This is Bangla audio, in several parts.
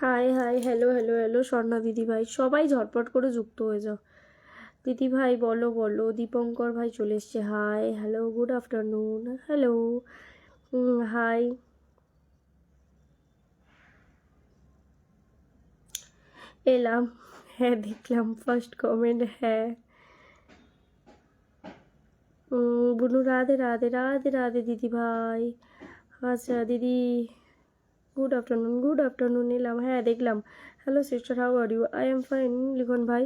Hi hi, hello hello hello, Swarna দিদি ভাই। সবাই ঝটপট করে যুক্ত হয়ে যাও। দিদি ভাই, বলো বলো, দীপঙ্কর ভাই চলে এসছে। Hi, hello, good afternoon, hello hi. এলাম হ্যাঁ দেখলাম ফার্স্ট কমেন্ট হ্যাঁ। বুনু, রাধে রাধে রাধে রাধে, দিদি ভাই। আচ্ছা দিদি গুড আফটারনুন গুড আফটারনুন এলাম হ্যাঁ দেখলাম। Hello sister how are you I am fine Likhon ভাই।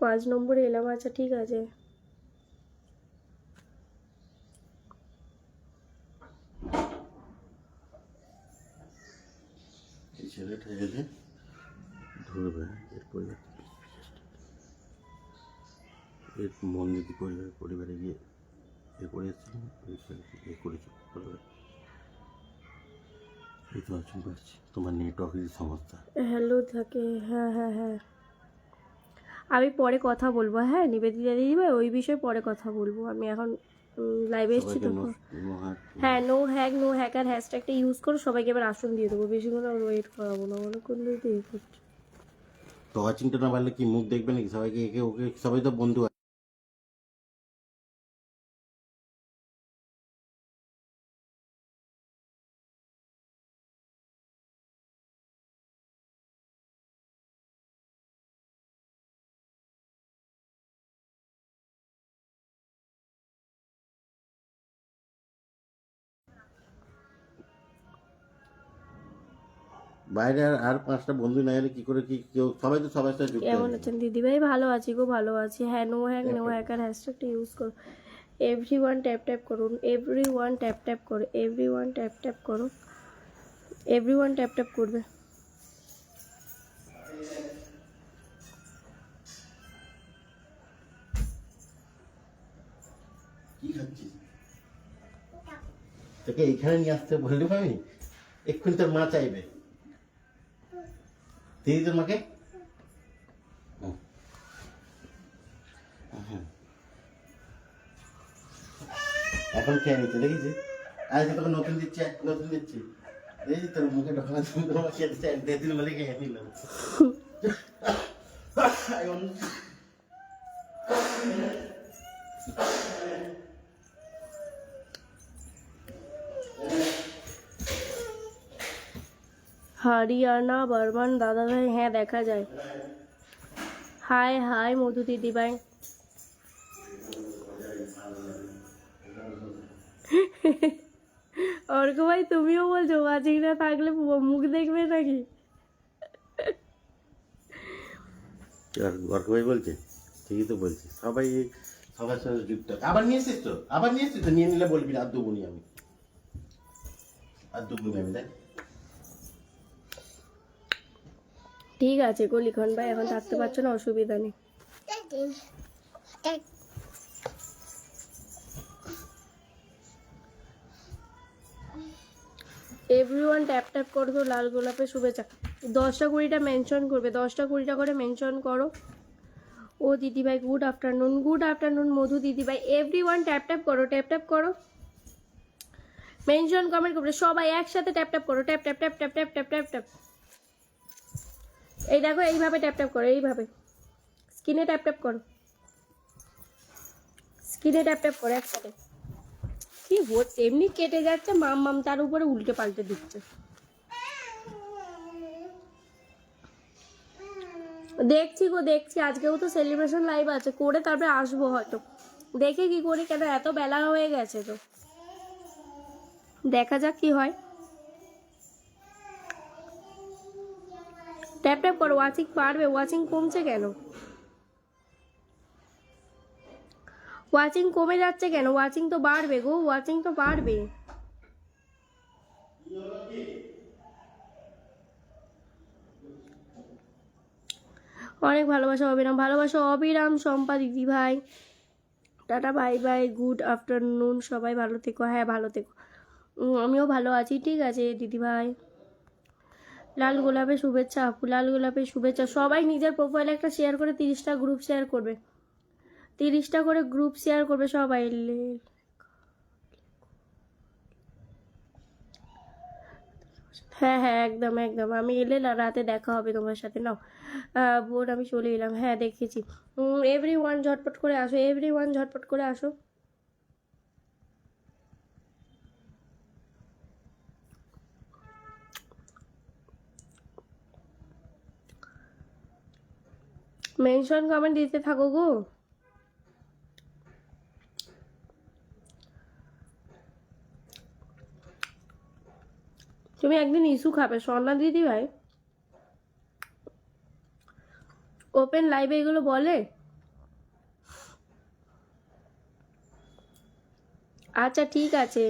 পাঁচ নম্বরে এলাম আচ্ছা ঠিক আছে। ধরবে এর পরিবারে গিয়ে এ করে এসেছিলাম এ করেছি। এই তো তোমার নেটওয়ার্কের সমস্যা। হ্যালো থাকে হ্যাঁ হ্যাঁ হ্যাঁ। আমি পরে কথা বলব হ্যাঁ নিবেদিতা দিদি ভাই ওই বিষয়ে পরে কথা বলব। আমি এখন লাইভে এসেছি তো হ্যাঁ নো হ্যাক নো হ্যাকার হ্যাশট্যাগটা ইউজ করো সবাইকে এবার আসন দিয়ে দেবো। বেশি করে ওয়েট করাবো না অনেকক্ষণ ধরে তো ইয়ে করছি? তো ওয়াচিংটা না পারলে কি মুখ দেখবে নাকি? সবাইকে একে ওকে সবাই তো বন্ধু বাইরে আর আর পাঁচটা বন্ধু না এলে কি করে কি কেউ সবাই তো সবার সাথে যুক্ত কেমন আছেন? দিদি ভাই ভালো আছি গো ভালো আছি। হ্যাঁ নো হ্যাক নো হ্যাকার হ্যাশট্যাগটা ইউজ করো। এভরি ওয়ান ট্যাপ ট্যাপ করুন। এভরি ওয়ান ট্যাপ ট্যাপ করো। এভরি ওয়ান ট্যাপ ট্যাপ করো এভরি ওয়ান ট্যাপ ট্যাপ করবে তোকে এইখানে নিয়ে আসতে বললাম আমি এক্ষুনি তোর মা চাইবে। দিদি তোমাকে এখন খেয়ে নিচ্ছে দেখেছি? আজ তোকে নতুন দিচ্ছে নতুন দিচ্ছে। দেখেছি তোর মুখে ঢোকানো তুমি তোমার খেয়ে দিচ্ছে একদিন বলে খেয়ে নিল হরিয়ানা, বর্মান দাদা ভাই হ্যাঁ দেখা যায়। হাই হাই, মধু দিদি ভাই অর্ক ভাই তুমিও বলছো ওয়াচিং না থাকলে মুখ দেখবে নাকি? গর্ক ভাই বলছে, ঠিকই তো বলছি, সবাই সবার সাথে যুক্ত। আবার নিয়ে এসছিস আবার নিয়ে এসছিস নিয়ে নিলে বলবি আর দুবুনি আমি। আর দুবুনি আমি, দেখ। ঠিক আছে গো ভাই, এখন থাকতে পারছ না, অসুবিধা নেই। এভরিওয়ান ট্যাপ ট্যাপ করো তো লাল গোলাপের শুভেচ্ছা। দশটা কুড়িটা মেনশন করবে, দশটা কুড়িটা করে মেনশন করো। ও দিদিভাই good afternoon good afternoon Madhu দিদিভাই। এভরি ওয়ান ট্যাপ ট্যাপ করো ট্যাপ ট্যাপ করো। মেনশন কমেন্ট করবে, সবাই একসাথে ট্যাপ ট্যাপ করো tap tap tap tap tap tap tap tap এই দেখো, এইভাবে ট্যাপ ট্যাপ করো, এইভাবে। স্কিনে ট্যাপ ট্যাপ করো। স্কিনে ট্যাপ ট্যাপ করো একসাথে। কি হচ্ছে? এমনি কেটে যাচ্ছে, মাম মাম তার উপরে উল্টে পাল্টে দিচ্ছে। দেখছি গো, দেখছি। আজকেও তো সেলিব্রেশন লাইভ আছে, করে তারপরে আসব হয়তো। দেখে কি করি, কেন এত বেলা হয়ে গেছে তো দেখা যাক কি হয়। ট্যাপ ট্যাপ করো ওয়াচিং পারবে ওয়াচিং কমছে কেন? ওয়াচিং কমে যাচ্ছে কেন? ওয়াচিং তো বাড়বে গো ওয়াচিং তো বাড়বে। অনেক ভালোবাসা, অবিরাম। ভালোবাসা, অবিরাম সম্পা দিদি ভাই। Tata, bye bye, good afternoon. সবাই ভালো থেকো হ্যাঁ ভালো থেকো। আমিও ভালো আছি, ঠিক আছে, দিদি ভাই। লাল গোলাপের শুভেচ্ছা, আপু, লাল গোলাপের শুভেচ্ছা। সবাই নিজের প্রোফাইল একটা শেয়ার করে তিরিশটা গ্রুপ শেয়ার করবে। তিরিশটা করে গ্রুপ শেয়ার করবে সবাই। হ্যাঁ হ্যাঁ একদম একদম। আমি এলে না, রাতে দেখা হবে তোমার সাথে, নাও। বোন, আমি চলে এলাম। হ্যাঁ দেখেছি। এভরি ওয়ান ঝটপট করে আসো এভরি ওয়ান ঝটপট করে আসো। মেনশন কমেন্ট দিতে থাকো গো। তুমি একদিন ইস্যু খাবে, স্বর্ণা দিদি ভাই। ওপেন লাইভে এগুলো বলে? আচ্ছা ঠিক আছে।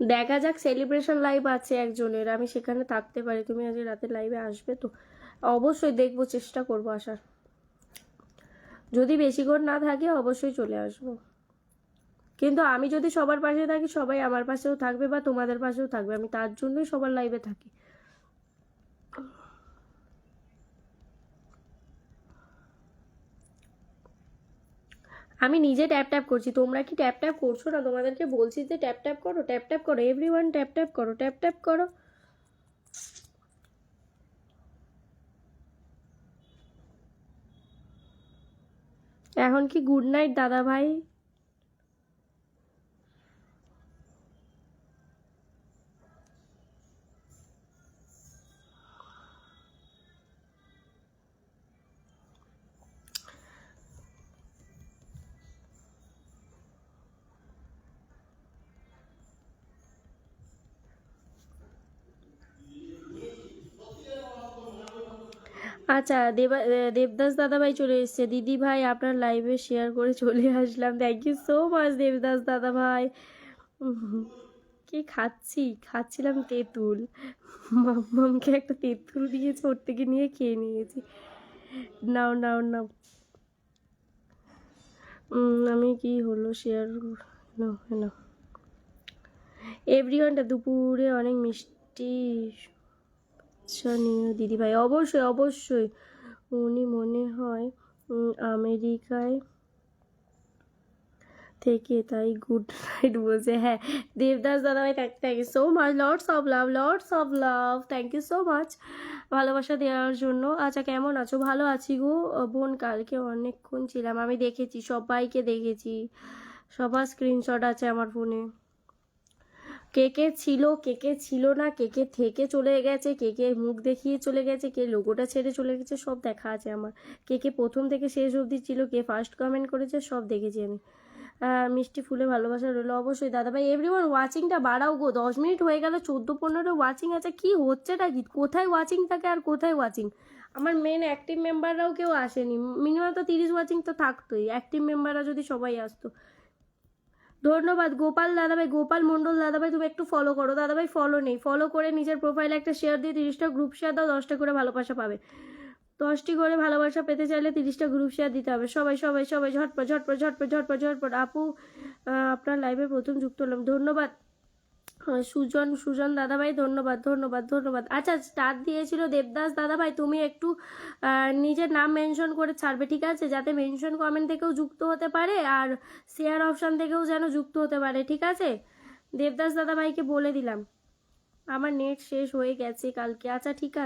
দেখা যাক সেলিব্রেশন লাইভ আছে একজনের, আমি সেখানে থাকতে পারি, তুমি আজ রাতে লাইভে আসবে তো। অবশ্যই দেখব, চেষ্টা করব আসার যদি বেশিক্ষণ না থাকে, অবশ্যই চলে আসব। কিন্তু আমি যদি সবার পাশে থাকি, সবাই আমার পাশেও থাকবে বা তোমাদের পাশেও থাকবে, আমি তার জন্যই সবার লাইভে থাকি। আমি নিজে ট্যাপ ট্যাপ করছি। তোমরা কি ট্যাপ ট্যাপ করছ না? তোমাদেরকে বলছি যে ট্যাপ ট্যাপ করো ট্যাপ ট্যাপ করো এভরি ওয়ান ট্যাপ ট্যাপ করো ট্যাপ ট্যাপ করো। এখন কি গুড নাইট দাদা ভাই আচ্ছা দেবা দেবদাস দাদাভাই চলে এসেছে। দিদি ভাই, আপনার লাইভে শেয়ার করে চলে আসলাম। Thank you so much Debdas দাদা ভাই কি খাচ্ছি? খাচ্ছিলাম তেঁতুল। মাম্মামকে একটা তেঁতুল দিয়েছে, ওর থেকে নিয়ে খেয়ে নিয়েছি। নাও নাও নাও। আমি কি হলো? শেয়ার নাও নাও। দুপুরে অনেক মিষ্টি আচ্ছা নিও দিদিভাই। অবশ্যই অবশ্যই। উনি মনে হয় আমেরিকায় থেকে তাই গুড নাইট বলছে। হ্যাঁ দেবদাস দাদাভাই thank thank you so much lords of love lords of love thank you so much ভালোবাসা দেওয়ার জন্য। আচ্ছা কেমন আছো? ভালো আছি গো। বোন, কালকে অনেকক্ষণ ছিলাম। আমি দেখেছি, সবাইকে দেখেছি। সবার স্ক্রিনশট আছে আমার ফোনে কে কে ছিল, কে কে ছিল না, কে কে থেকে চলে গেছে, কে কে মুখ দেখিয়ে চলে গেছে, কে লোগোটা ছেড়ে চলে গেছে, সব দেখা আছে আমার। কে কে প্রথম থেকে শেষ অবধি ছিল, কে ফার্স্ট কমেন্ট করেছে, সব দেখেছি আমি। মিষ্টি ফুলে ভালোবাসা রইল অবশ্যই। দাদা ভাই এভরিওয়ান ওয়াচিংটা বাড়াও গো। দশ মিনিট হয়ে গেল, চোদ্দ পনেরো ওয়াচিং আছে। কি হচ্ছেটা কি? কোথায় ওয়াচিং থাকে আর কোথায় ওয়াচিং আমার মেন অ্যাক্টিভ মেম্বাররাও কেউ আসেনি। মিনিমাম তো তিরিশ ওয়াচিং তো থাকতোই। অ্যাক্টিভ মেম্বাররা যদি সবাই আসতো। ধন্যবাদ, গোপাল দাদাভাই, গোপাল মণ্ডল দাদাভাই, তুমি একটু ফলো করো। দাদাভাই ফলো নেই। ফলো করে নিজের প্রোফাইলে একটা শেয়ার দিয়ে তিরিশটা গ্রুপ শেয়ার দাও, দশটা করে ভালোবাসা পাবে। দশটি করে ভালোবাসা পেতে চাইলে তিরিশটা গ্রুপ শেয়ার দিতে হবে। সবাই সবাই সবাই ঝটপট ঝটপট ঝটপট ঝটপট ঝটপট। আপু আপনার লাইভে প্রথম যুক্ত হলাম। ধন্যবাদ। সুজন সুজন দাদাভাই, ধন্যবাদ ধন্যবাদ ধন্যবাদ। আচ্ছা স্টার দিয়েছিল দেবদাস দাদাভাই, তুমি একটু নিজের নাম মেনশন করে ছাড়বে, ঠিক আছে? যাতে মেনশন কমেন্ট থেকেও যুক্ত হতে পারে আর শেয়ার অপশান থেকেও যেন যুক্ত হতে পারে, ঠিক আছে? দেবদাস দাদাভাইকে বলে দিলাম। আমার নেট শেষ হয়ে গেছে কালকে। আচ্ছা ঠিক আছে।